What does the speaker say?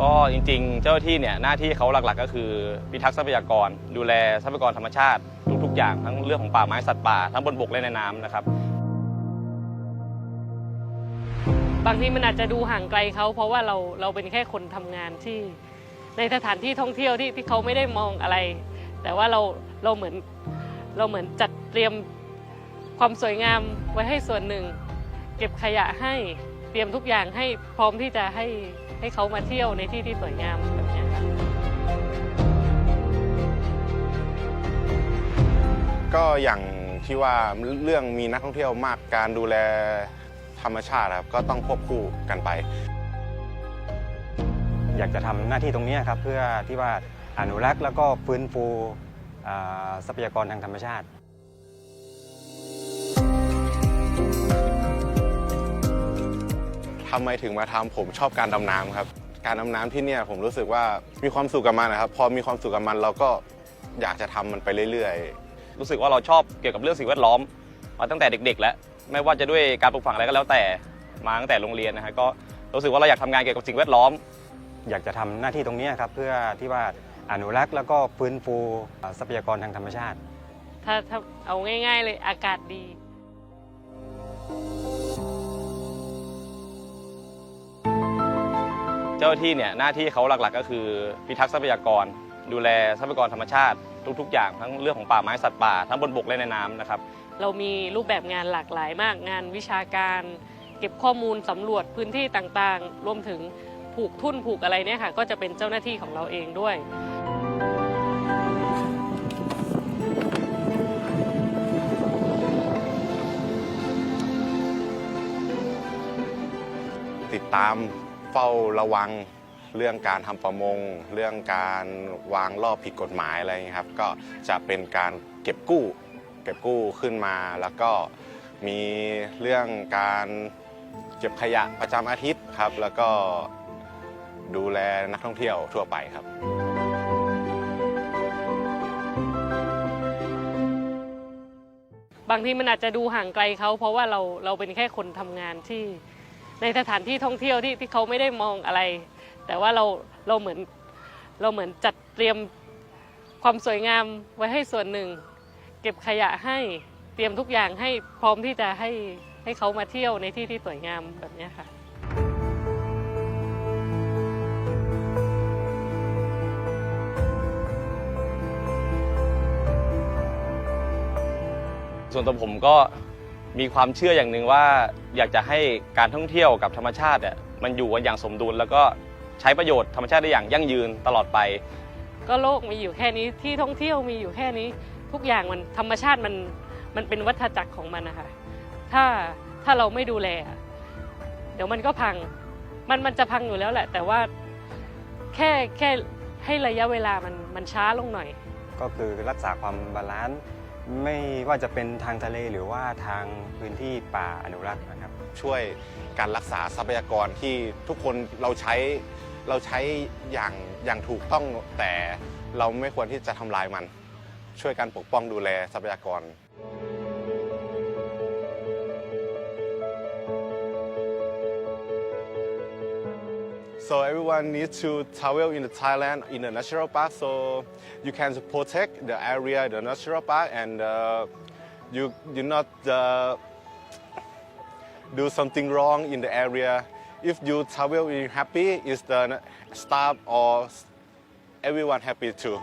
ก็จริงๆ เจ้าหน้าที่เนี่ยหน้าที่เขาหลักๆ ก็คือพิทักษ์ทรัพยากร ดูแลทรัพยากรธรรมชาติ ทุกๆ อย่างทั้งเรื่องของป่าไม้สัตว์ป่าทั้งบนบกและในน้ำนะครับ บางทีมันอาจจะดูห่างไกลเขาเพราะว่าเราเราเป็นแค่คนทำงานที่ในสถานที่ท่องเที่ยวที่ที่เขาไม่ได้มองอะไร แต่ว่าเราเราเหมือนเราเหมือนจัดเตรียมความสวยงามไว้ให้ส่วนหนึ่ง เก็บขยะให้เตรียมทุกอย่างให้พร้อมที่จะให้ ให้เขามาเที่ยวในที่ที่สวยงามแบบนี้ยค่ะก็อย่างที่ว่าเรื่องมีนักท่องเที่ยวมากการดูแลธรรมชาติครับก็ต้องควบคู่กันไป อยากจะทำหน้าที่ตรงนี้ครับเพื่อที่ว่าอนุรักษ์แล้วก็ฟื้นฟูทรัพยากรทางธรรมชาติ ทำไมถึงมาทำผมชอบการดำน้ำครับ การดำน้ำที่เนี่ยผมรู้สึกว่ามีความสุขกับมันนะครับ พอมีความสุขกับมันเราก็อยากจะทำมันไปเรื่อยรู้สึกว่าเราชอบเกี่ยวกับเรื่องสิ่งแวดล้อม มาตั้งแต่เด็ก ๆ แล้ว ไม่ว่าจะด้วยการปลูกฝังอะไรก็แล้วแต่มาตั้งแต่โรงเรียนนะฮะก็รู้สึกว่าเราอยากทำงานเกี่ยวกับสิ่งแวดล้อม อยากจะทำหน้าที่ตรงนี้ครับเพื่อที่ว่าอนุรักษ์แล้วก็ฟื้นฟูอ่าทรัพยากรทางธรรมชาติ ถ้าถ้าเอาง่าย ๆ เลยอากาศดี เจ้าหน้าที่เนี่ยหน้าที่เขาหลักๆ ก็คือพิทักษ์ทรัพยากร ดูแลทรัพยากรธรรมชาติทุกๆ อย่างทั้งเรื่องของป่าไม้สัตว์ป่าทั้งบนบกและในน้ำนะครับ เรามีรูปแบบงานหลากหลายมากงานวิชาการ เก็บข้อมูลสำรวจพื้นที่ต่างๆ รวมถึงผูกทุ่นผูกอะไรเนี่ยค่ะก็จะเป็นเจ้าหน้าที่ของเราเองด้วยๆติดตาม เฝ้าระวังเรื่องการทำประมง เรื่องการวางรอบผิดกฎหมายอะไรอย่างเงี้ยครับ ก็จะเป็นการเก็บกู้ เก็บกู้ขึ้นมา แล้วก็มีเรื่องการเก็บขยะประจำอาทิตย์ครับ แล้วก็ดูแลนักท่องเที่ยวทั่วไปครับ บางทีมันอาจจะดูห่างไกลเขาเพราะว่าเราเราเป็นแค่คนทำงานที่ ในสถานที่ท่องเที่ยวที่ที่เขาไม่ได้มองอะไร แต่ว่าเราเราเหมือนเราเหมือนจัดเตรียมความสวยงามไว้ให้ส่วนหนึ่ง เก็บขยะให้เตรียมทุกอย่างให้พร้อมที่จะให้ให้เขามาเที่ยวในที่ที่สวยงามแบบนี้ค่ะส่วนตัวผมก็ มีความเชื่ออย่างหนึ่งว่าอยากจะให้การท่องเที่ยวกับธรรมชาติเนี่ยมันอยู่กันอย่างสมดุล แล้วก็ใช้ประโยชน์ธรรมชาติได้อย่างยั่งยืนตลอดไป ก็โลกมีอยู่แค่นี้ที่ท่องเที่ยวมีอยู่แค่นี้ ทุกอย่างมันธรรมชาติมันมันเป็นวัฏจักรของมันนะคะถ้าถ้าเราไม่ดูแลอะเดี๋ยวมันก็พังมันมันจะพังอยู่แล้วแหละ แต่ว่าแค่แค่ให้ระยะเวลามันมันช้าลงหน่อย ก็คือรักษาความบาลานซ์ ไม่ว่าจะเป็นทางทะเลหรือว่าทางพื้นที่ป่าอนุรักษ์นะครับ ช่วยการรักษาทรัพยากรที่ทุกคนเราใช้เราใช้อย่างอย่างถูกต้องแต่เราไม่ควรที่จะทำลายมัน ช่วยการปกป้องดูแลทรัพยากร So everyone needs to travel in the Thailand in the national park so you can protect the area, the natural park, and uh, you do not uh, do something wrong in the area. If you travel in happy, is the staff or everyone happy too.